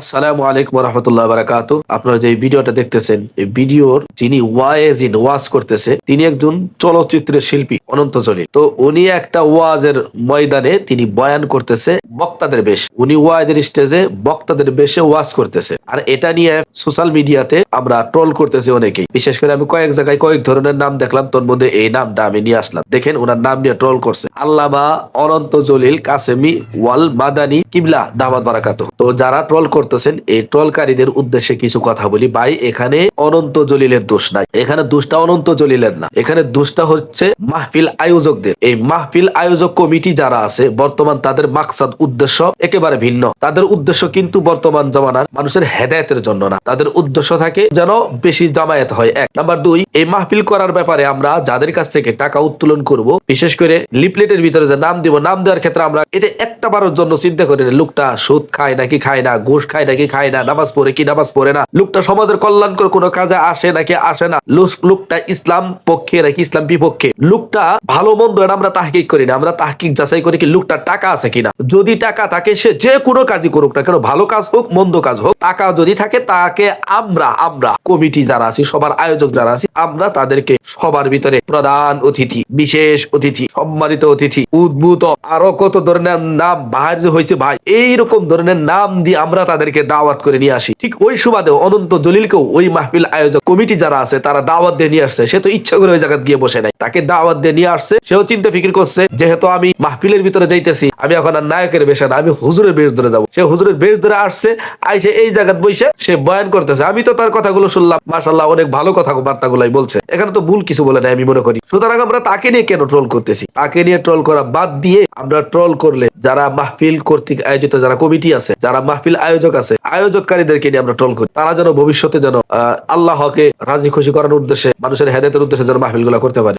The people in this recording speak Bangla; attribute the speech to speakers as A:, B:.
A: আসসালামু আলাইকুম রহমতুল্লাহ বারাকাতু আপনারা যে ভিডিওটা দেখতেছেন, এই ভিডিওর যিনি ওয়াইজ ইন, ওয়াজ করতেছে, তিনি একজন চলচ্চিত্রের শিল্পী, অনন্ত জলিল তো উনি একটা ওয়াজের ময়দানে তিনি বয়ান করতেছে বক্তাদের বেশ। উনি ওয়াজের স্টেজে বক্তাদের বেশে ওয়াজ করতেছে। আর এটা নিয়ে সোশ্যাল মিডিয়াতে আমরা ট্রোল করতেছি অনেকেই। বিশেষ করে আমি কয়েক জায়গায় কয়েক ধরনের নাম দেখলাম, তোর মধ্যে এই নামটা আমি নিয়ে আসলাম। দেখেন ওনার নাম নিয়ে ট্রোল করছে। আল্লামা অনন্ত জলিল কাসেমি ওয়াল মাদানি কিবলা দামাত বারাকাত তো যারা ট্রোল করতেছেন, এই ট্রোলকারীদের উদ্দেশ্যে কিছু কথা বলি। ভাই, এখানে অনন্ত জলিলের দোষ নাই। এখানে দোষটা অনন্ত জলিলের না। এখানে দোষটা হচ্ছে মাহফিল আয়োজকদের। এই মাহফিল আয়োজক কমিটি যারা আছে, বর্তমান তাদের মাকসাদ উদ্দেশ্য একেবারে ভিন্ন। তাদের উদ্দেশ্য কিন্তু বর্তমান জমানার মানুষের হেদায়তের জন্য না। তাদের উদ্দেশ্য থাকে যেন বেশি জামায়াত হয়। এক। নাম্বার দুই, এই মাহফিল করার ব্যাপারে আমরা যাদের কাছ থেকে টাকা উত্তোলন করব, বিশেষ করে লিপলেটের ভিতরে যে নাম দিব, নাম দেওয়ার ক্ষেত্রে আমরা এটা একটা বারের জন্য চিন্তা করি লোকটা সুদ খায় নাকি খায় না, ঘুষ নাকি না, নামাজ পড়ে কি নামাজ পড়ে না? লোকটা সমাজের কল্যাণ করে কোনো কাজে আসে নাকি আসে না? লোকটা ইসলাম পক্ষে নাকি ইসলাম বিপক্ষে? লোকটা ভালো মন্দ আমরা তাহকিক করি না, আমরা তাহকিক যাচাই করি কি লোকটার টাকা আছে কিনা। যদি টাকা থাকে, সে যে কোনো কাজই করুক না কেন, ভালো কাজ হোক, মন্দ কাজ হোক, টাকা যদি থাকে, তাকে আমরা আমরা কমিটি যারা আছি, সবার আয়োজক যারা আছি, আমরা তাদেরকে সবার ভিতরে প্রধান অতিথি, বিশেষ অতিথি, সম্মানিত অতিথি, উদ্ভূত আরও কত ধরনের নাম বাহার হয়েছে ভাই, এইরকম ধরনের নাম দিয়ে আমরা তাদেরকে দাওয়াত করে নিয়ে আসি। ঠিক ওই সুবাদে অনন্ত জলিলকেও ওই মাহফিল আয়োজক কমিটি যারা আছে, তারা দাওয়াত দিয়ে নিয়ে আসছে। সে তো ইচ্ছা করে ওই জায়গায় গিয়ে বসে নাই। তাকে দাওয়াত দিয়ে নিয়ে আসছে। সেও চিন্তা ফিকির করছে, যেহেতু আমি মাহফিলের ভিতরে যাইতেছি আমি এখন আর নায়কের বেশে না, আমি হুজুরের বেশ ধরে যাব। সে হুজুরের বেশ ধরে আসছে, আইসে এই জায়গায় বসে সে বয়ান করতেছে। আমি তো তার কথাগুলো শুনলাম মাসাল্লাহ অনেক ভালো কথা বার্তাগুলাই বলছে। এখানে তো ভুল কিছু বলে নাই আমি মনে করি। সুতরাং আমরা তাকে নিয়ে কেন ট্রোল করতেছি? তাকে নিয়ে ট্রোল করা বাদ দিয়ে আমরা ট্রোল করলে যারা মাহফিল কর্তৃক আয়োজিত যারা কমিটি আছে, যারা মাহফিল আয়োজক আছে, আয়োজককারীদেরকে নিয়ে আমরা ট্রোল করি। তারা যেন ভবিষ্যতে যেন আল্লাহকে রাজি খুশি করার উদ্দেশ্যে, মানুষের হেদায়তের উদ্দেশ্যে যেন মাহফিল করতে পারে।